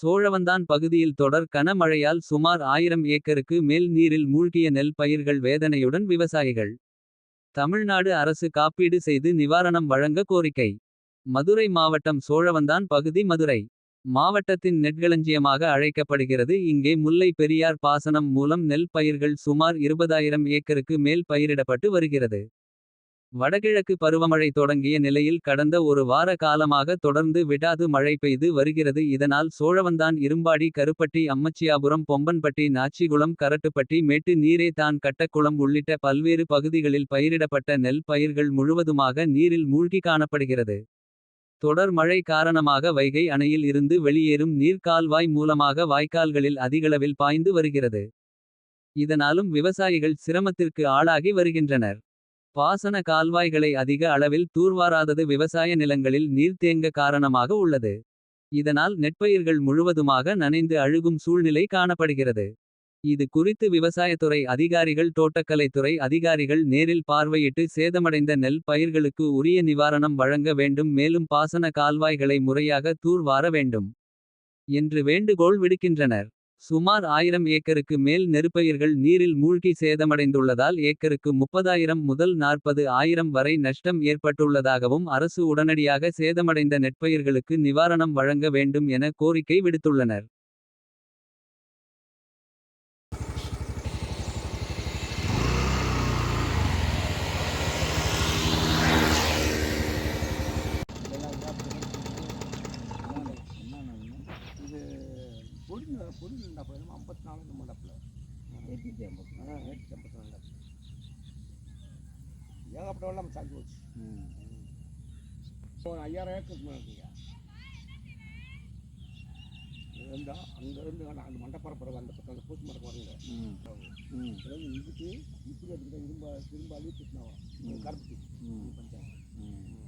சோழவந்தான் பகுதியில் தொடர் கனமழையால் சுமார் ஆயிரம் ஏக்கருக்கு மேல் நீரில் மூழ்கிய நெல் பயிர்கள் வேதனையுடன் விவசாயிகள். தமிழ்நாடு அரசு காப்பீடு செய்து நிவாரணம் வழங்க கோரிக்கை. மதுரை மாவட்டம் சோழவந்தான் பகுதி மதுரை. மாவட்டத்தின் நெற்களஞ்சியமாக அழைக்கப்படுகிறது இங்கே முல்லை பெரியார் பாசனம் மூலம் நெல் பயிர்கள் சுமார் 20000 ஏக்கருக்கு மேல் பயிரிடப்பட்டு வருகிறது. வடகிழக்கு பருவமழை தொடங்கிய நிலையில் கடந்த ஒரு வார காலமாக தொடர்ந்து விடாது மழை பெய்து வருகிறது இதனால் சோழவந்தான் இரும்பாடி கருப்பட்டி அம்மச்சியாபுரம் பொம்பன்பட்டி நாச்சிகுளம் கரட்டுப்பட்டி மேட்டு நீரே தான் கட்டக்குளம் உள்ளிட்ட பல்வேறு பகுதிகளில் பயிரிடப்பட்ட நெல் பயிர்கள் முழுவதுமாக நீரில் மூழ்கி காணப்படுகிறது. தொடர் மழை காரணமாக வைகை அணையில் இருந்து வெளியேறும் நீர் கால்வாய் மூலமாக வாய்க்கால்களில் அதிகளவில் பாய்ந்து வருகிறது. இதனாலும் விவசாயிகள் சிரமத்திற்கு ஆளாகி வருகின்றனர். பாசன கால்வாய்களை அதிக அளவில் தூர்வாராதது விவசாய நிலங்களில் நீர் தேங்க காரணமாக உள்ளது. இதனால் நெற்பயிர்கள் முழுவதுமாக நனைந்து அழுகும் சூழ்நிலை காணப்படுகிறது. இது குறித்து விவசாயத்துறை அதிகாரிகள் தோட்டக்கலைத்துறை அதிகாரிகள் நேரில் பார்வையிட்டு சேதமடைந்த நெல் பயிர்களுக்கு உரிய நிவாரணம் வழங்க வேண்டும் மேலும் பாசன கால்வாய்களை முறையாக தூர்வார வேண்டும். என்று வேண்டுகோள் விடுக்கின்றனர். சுமார் ஆயிரம் ஏக்கருக்கு மேல் நெருப்பயிர்கள் நீரில் மூழ்கி சேதமடைந்துள்ளதால் ஏக்கருக்கு 30000 முதல் 40000 வரை நஷ்டம் ஏற்பட்டுள்ளதாகவும் அரசு உடனடியாக சேதமடைந்த நெற்பயிர்களுக்கு நிவாரணம் வழங்க வேண்டும் என கோரிக்கை விடுத்துள்ளனர். பொருள் டப்பில் ஐம்பத்தி நாலு நம்ம டப்பில் எட்நூற்றி ஐம்பத்தி ஆ எட்நூற்றி ஐம்பத்தி நாலு ஏகப்பட்ட வெள்ளம் சாஞ்சி போச்சு. ஒரு ஐயாயிரம் ஏக்கருக்கு மேலே இருக்குங்க. இருந்தா அங்கேருந்து அந்த மண்டப்பரப்புற அந்த பக்கம் அந்த பூச்சி மரக்கு வருங்க. இதுக்கு இப்படி எடுத்துக்கிட்ட இரும்ப திரும்ப அள்ளி திட்டினா வரும். கருப்பு பஞ்சாயத்து